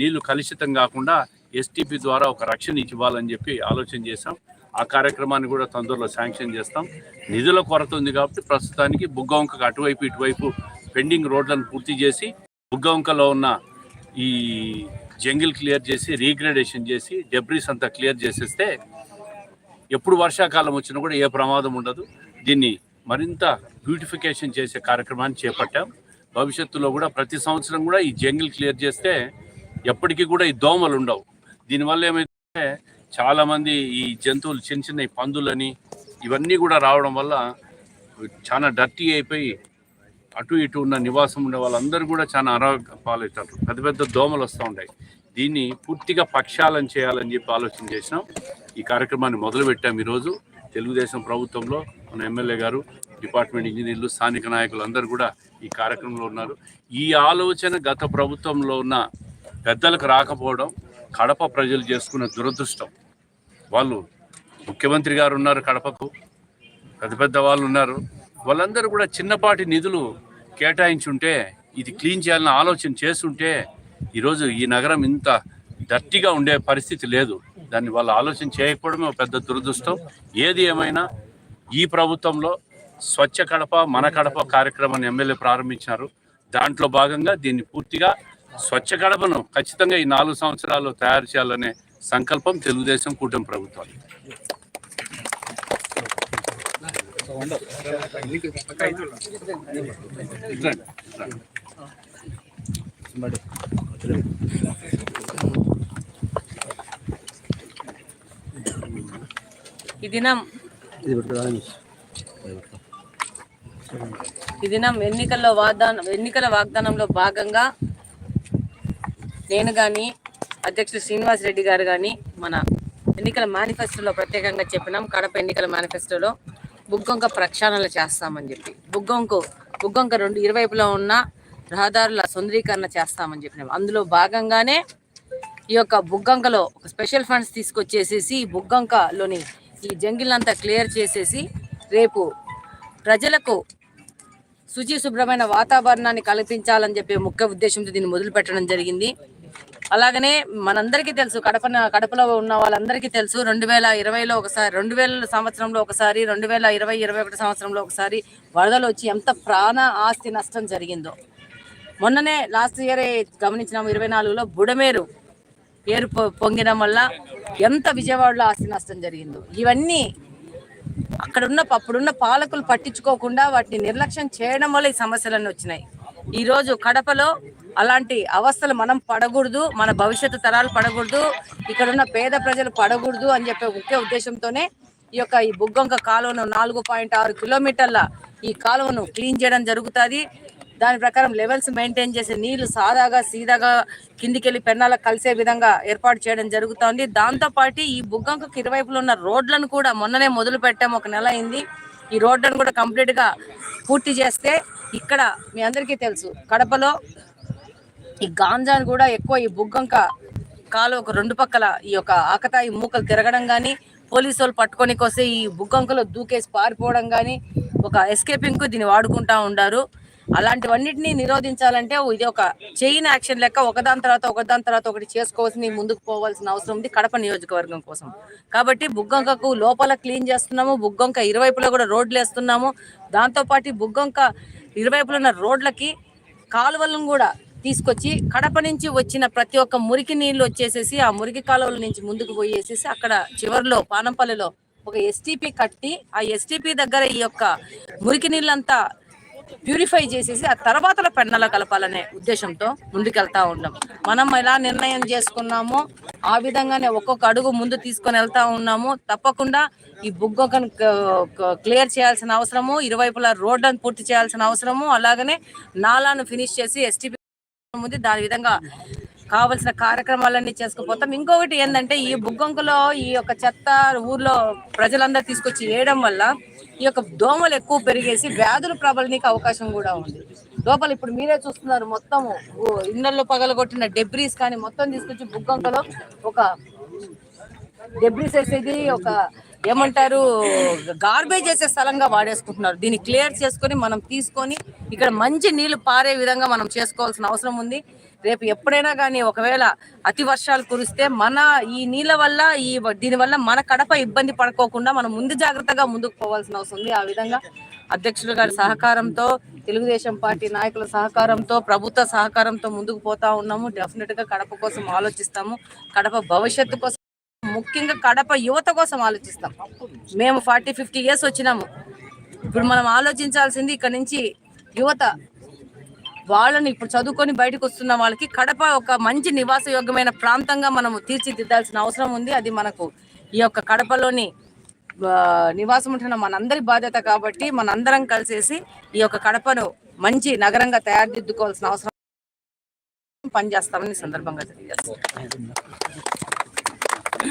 నీళ్ళు కలుషితం కాకుండా ఎస్టీపీ ద్వారా ఒక రక్షణ ఇవ్వాలని చెప్పి ఆలోచన చేశాం. ఆ కార్యక్రమాన్ని కూడా తొందరలో శాంక్షన్ చేస్తాం. నిధుల కొరత ఉంది కాబట్టి ప్రస్తుతానికి బుగ్గవంకకు అటువైపు ఇటువైపు పెండింగ్ రోడ్లను పూర్తి చేసి బుగ్గవంకలో ఉన్న ఈ జంగిల్ క్లియర్ చేసి రీగ్రేడేషన్ చేసి డెబ్రీస్ అంతా క్లియర్ చేసేస్తే ఎప్పుడు వర్షాకాలం వచ్చినా కూడా ఏ ప్రమాదం ఉండదు. దీన్ని మరింత బ్యూటిఫికేషన్ చేసే కార్యక్రమాన్ని చేపట్టాం. భవిష్యత్తులో కూడా ప్రతి సంవత్సరం కూడా ఈ జంగిల్ క్లియర్ చేస్తే ఎప్పటికీ కూడా ఈ దోమలు ఉండవు. దీనివల్ల ఏమైతే చాలామంది ఈ జంతువులు చిన్న చిన్న పందులని ఇవన్నీ కూడా రావడం వల్ల చాలా డర్టీ అయిపోయి అటు ఇటు ఉన్న నివాసం ఉండే వాళ్ళందరూ కూడా చాలా అనారోగ్య పాలవుతారు. పెద్ద పెద్ద దోమలు వస్తూ ఉంటాయి. దీన్ని పూర్తిగా పక్షాలను చేయాలని చెప్పి ఆలోచన చేసినాం. ఈ కార్యక్రమాన్ని మొదలుపెట్టాం ఈరోజు. తెలుగుదేశం ప్రభుత్వంలో మన ఎమ్మెల్యే గారు డిపార్ట్మెంట్ ఇంజనీర్లు స్థానిక నాయకులు అందరూ కూడా ఈ కార్యక్రమంలో ఉన్నారు. ఈ ఆలోచన గత ప్రభుత్వంలో ఉన్న పెద్దలకు రాకపోవడం కడప ప్రజలు చేసుకున్న దురదృష్టం. వాళ్ళు ముఖ్యమంత్రి గారు ఉన్నారు కడపకు పెద్ద పెద్ద వాళ్ళు ఉన్నారు. వాళ్ళందరూ కూడా చిన్నపాటి నిధులు కేటాయించుంటే ఇది క్లీన్ చేయాలని ఆలోచన చేస్తుంటే ఈరోజు ఈ నగరం ఇంత డర్టీగా ఉండే పరిస్థితి లేదు. దాన్ని వాళ్ళు ఆలోచన చేయకపోవడమే ఒక పెద్ద దురదృష్టం. ఏది ఏమైనా ఈ ప్రభుత్వంలో స్వచ్ఛ కడప మన కడప కార్యక్రమాన్ని ఎమ్మెల్యే ప్రారంభించారు దాంట్లో భాగంగా దీన్ని పూర్తిగా స్వచ్ఛ కడపను ఖచ్చితంగా ఈ నాలుగు సంవత్సరాలు తయారు చేయాలనే సంకల్పం తెలుగుదేశం కూటమి ప్రభుత్వం. ఈ దినం ఈ దినం ఎన్నికల్లో వాగ్దానం ఎన్నికల వాగ్దానంలో భాగంగా నేను కానీ అధ్యక్షుడు శ్రీనివాస్ రెడ్డి గారు కానీ మన ఎన్నికల మేనిఫెస్టోలో ప్రత్యేకంగా చెప్పినాం. కడప ఎన్నికల మేనిఫెస్టోలో బుగ్గొంక ప్రక్షాళనలు చేస్తామని చెప్పి. బుగ్గొంకు బుగ్గొంక రెండు ఇరువైపులా ఉన్న రహదారుల సుందరీకరణ చేస్తామని చెప్పినాం. అందులో భాగంగానే ఈ యొక్క బుగ్గంకలో ఒక స్పెషల్ ఫండ్స్ తీసుకొచ్చేసేసి ఈ బుగ్గంకలోని ఈ జంగిల్ అంతా క్లియర్ చేసేసి రేపు ప్రజలకు శుచి శుభ్రమైన వాతావరణాన్ని కల్పించాలని చెప్పే ముఖ్య ఉద్దేశంతో దీన్ని మొదలు పెట్టడం జరిగింది. అలాగనే మనందరికీ తెలుసు కడప కడపలో ఉన్న వాళ్ళందరికీ తెలుసు రెండు వేల ఇరవైలో ఒకసారి రెండు వేల సంవత్సరంలో ఒకసారి రెండు వేల ఇరవై ఇరవై ఒకటి సంవత్సరంలో ఒకసారి వరదలు వచ్చి ఎంత ప్రాణ ఆస్తి నష్టం జరిగిందో. మొన్ననే లాస్ట్ ఇయర్ గమనించినాము ఇరవై నాలుగులో బుడమేరు ఏరు పొంగడం వల్ల ఎంత విజయవాడలో ఆస్తి నష్టం జరిగిందో. ఇవన్నీ అక్కడున్న అప్పుడున్న పాలకులు పట్టించుకోకుండా వాటిని నిర్లక్ష్యం చేయడం వల్ల ఈ సమస్యలన్నీ వచ్చినాయి. ఈరోజు కడపలో అలాంటి అవస్థలు మనం పడకూడదు మన భవిష్యత్తు తరాలు పడకూడదు ఇక్కడ ఉన్న పేద ప్రజలు పడకూడదు అని చెప్పే ముఖ్య ఉద్దేశంతోనే ఈ యొక్క ఈ బుగ్గొంక కాలువను నాలుగు పాయింట్ ఆరు కిలోమీటర్ల ఈ కాలువను క్లీన్ చేయడం జరుగుతుంది. దాని ప్రకారం లెవెల్స్ మెయింటైన్ చేసే నీళ్ళు సాదాగా సీదాగా కిందికెళ్ళి పెన్నాలకు కలిసే విధంగా ఏర్పాటు చేయడం జరుగుతోంది. దాంతో పాటు ఈ బుగ్గంకు ఇరువైపులో ఉన్న రోడ్లను కూడా మొన్ననే మొదలు పెట్టాము ఒక నెల అయింది. ఈ రోడ్లను కూడా కంప్లీట్గా పూర్తి చేస్తే ఇక్కడ మీ అందరికీ తెలుసు కడపలో ఈ గాంజాను కూడా ఎక్కువ ఈ బుగ్గంక కాలు ఒక రెండు పక్కల ఈ యొక్క ఆకతాయి మూకలు తిరగడం కానీ పోలీసు వాళ్ళు పట్టుకొని వస్తే ఈ బుగ్గంకలో దూకేసి పారిపోవడం కానీ ఒక ఎస్కేపింగ్కు దీన్ని వాడుకుంటా ఉండారు. అలాంటివన్నిటిని నిరోధించాలంటే ఇది ఒక చైన్ యాక్షన్ లెక్క ఒకదాని తర్వాత ఒకదాని తర్వాత ఒకటి చేసుకోవాల్సిన ముందుకు పోవాల్సిన అవసరం ఉంది కడప నియోజకవర్గం కోసం. కాబట్టి బుగ్గంకకు లోపల క్లీన్ చేస్తున్నాము బుగ్గంక ఇరువైపులా కూడా రోడ్లు వేస్తున్నాము. దాంతోపాటు బుగ్గంక ఇరువైపులో ఉన్న రోడ్లకి కాలువలను కూడా తీసుకొచ్చి కడప నుంచి వచ్చిన ప్రతి ఒక్క మురికి నీళ్ళు వచ్చేసేసి ఆ మురికి కాలువల నుంచి ముందుకు పోయేసేసి అక్కడ చివరిలో పానంపల్లిలో ఒక ఎస్టీపీ కట్టి ఆ ఎస్టీపీ దగ్గర ఈ యొక్క మురికి నీళ్ళంతా ప్యూరిఫై చేసేసి ఆ తర్వాత పెన్నలో కలపాలనే ఉద్దేశంతో ముందుకెళ్తా ఉన్నాం. మనం ఎలా నిర్ణయం చేసుకున్నామో ఆ విధంగానే ఒక్కొక్క అడుగు ముందు తీసుకొని వెళ్తా ఉన్నాము. తప్పకుండా ఈ బుగ్గను క్లియర్ చేయాల్సిన అవసరము ఇరువైపులా రోడ్లను పూర్తి చేయాల్సిన అవసరము అలాగనే నాలాను ఫినిష్ చేసి ఎస్టీపీ ఉంది దాని విధంగా కావలసిన కార్యక్రమాలన్నీ చేసుకుపోతాం. ఇంకొకటి ఏంటంటే ఈ బుగ్గంకులో ఈ యొక్క చెత్త ఊర్లో ప్రజలందరూ తీసుకొచ్చి వేయడం వల్ల ఈ యొక్క దోమలు ఎక్కువ పెరిగేసి వ్యాధులు ప్రబలనీకి అవకాశం కూడా ఉంది. లోపల ఇప్పుడు మీరే చూస్తున్నారు మొత్తము ఇళ్ళల్లో పగలగొట్టిన డెబ్రీస్ కానీ మొత్తం తీసుకొచ్చి బుగ్గంకలో ఒక డెబ్రీస్ వేసేది ఒక ఏమంటారు గార్బేజ్ చేసే స్థలంగా వాడేసుకుంటున్నారు. దీన్ని క్లియర్ చేసుకొని మనం తీసుకొని ఇక్కడ మంచి నీళ్ళు పారే విధంగా మనం చేసుకోవాల్సిన అవసరం ఉంది. రేపు ఎప్పుడైనా కానీ ఒకవేళ అతి వర్షాలు కురిస్తే మన ఈ నీళ్ళ వల్ల ఈ దీని వల్ల మన కడప ఇబ్బంది పడుకోకుండా మనం ముందు జాగ్రత్తగా ముందుకు పోవాల్సిన అవసరం ఉంది. ఆ విధంగా అధ్యక్షుడు గారి సహకారంతో తెలుగుదేశం పార్టీ నాయకుల సహకారంతో ప్రభుత్వ సహకారంతో ముందుకు పోతా ఉన్నాము. డెఫినెట్గా కడప కోసం ఆలోచిస్తాము. కడప భవిష్యత్తు కోసం ముఖ్యంగా కడప యువత కోసం ఆలోచిస్తాం. మేము ఫార్టీ ఫిఫ్టీ ఇయర్స్ వచ్చినాము. ఇప్పుడు మనం ఆలోచించాల్సింది ఇక్కడ నుంచి యువత వాళ్ళని ఇప్పుడు చదువుకొని బయటకు వస్తున్న వాళ్ళకి కడప ఒక మంచి నివాస యోగ్యమైన ప్రాంతంగా మనం తీర్చిదిద్దాల్సిన అవసరం ఉంది. అది మనకు ఈ యొక్క కడపలోని నివాసం ఉంటున్న మనందరి బాధ్యత కాబట్టి మనందరం కలిసేసి ఈ యొక్క కడపను మంచి నగరంగా తయారుదిద్దుకోవాల్సిన అవసరం పనిచేస్తామని సందర్భంగా తెలియజేస్తాం